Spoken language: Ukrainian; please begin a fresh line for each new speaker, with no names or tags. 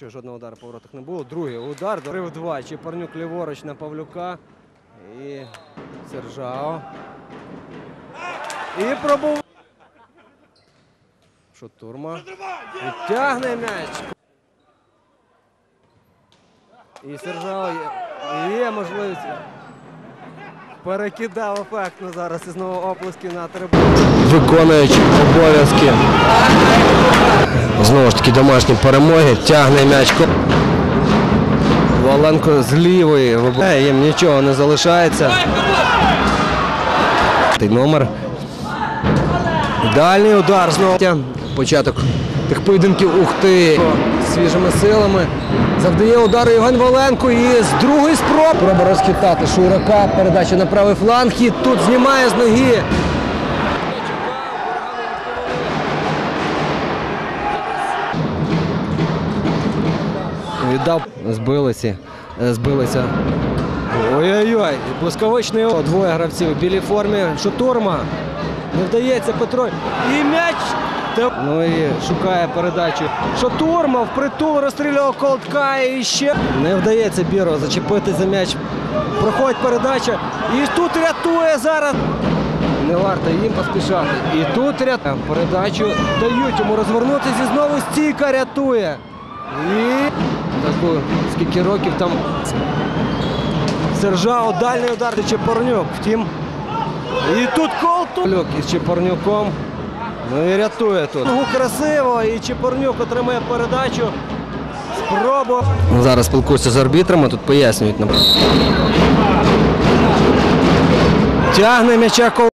Якщо жодного удару по воротах не було. Другий удар. Дорив два. Чепарнюк ліворуч на Павлюка. І Сержао. І пробув. Шутурма. Відтягне м'яч. І Сержао є, є можливість. Перекидав ефектно зараз і знову оплески на трибуну. Виконуючи обов'язки. Знову ж таки домашні перемоги. Тягне м'яч. Валенко з лівої вибиває, їм нічого не залишається. Номер. Дальній удар знову. Початок тих поєдинків ух ти. Свіжими силами. Завдає удару Євген Валенко і з другої спроби. Проба розхитати Шурака. Передача на правий фланг. І тут знімає з ноги. Віддав, збилися, е, збилися. Ой-ой-ой, блискавичний двоє гравців у білій формі. Шутурма. Не вдається Петро. І м'яч. Ну і шукає передачу. Шатурма впритул розстрілював колтка і ще. Не вдається Біро зачепити за м'яч. Проходить передача. І тут рятує зараз. Не варто їм поспішати. І тут рятує. Передачу дають йому розвернутися і знову стійка рятує. І скільки років там Сержао, дальній удар до Чепорнюк. Втім. І тут Колтулюк із Чепорнюком. Ну і рятує тут. Ну, красиво. І Чепорнюк отримає передачу. Спробу. Зараз спілкуюся з арбітрами, тут пояснюють нам. Тягне м'яча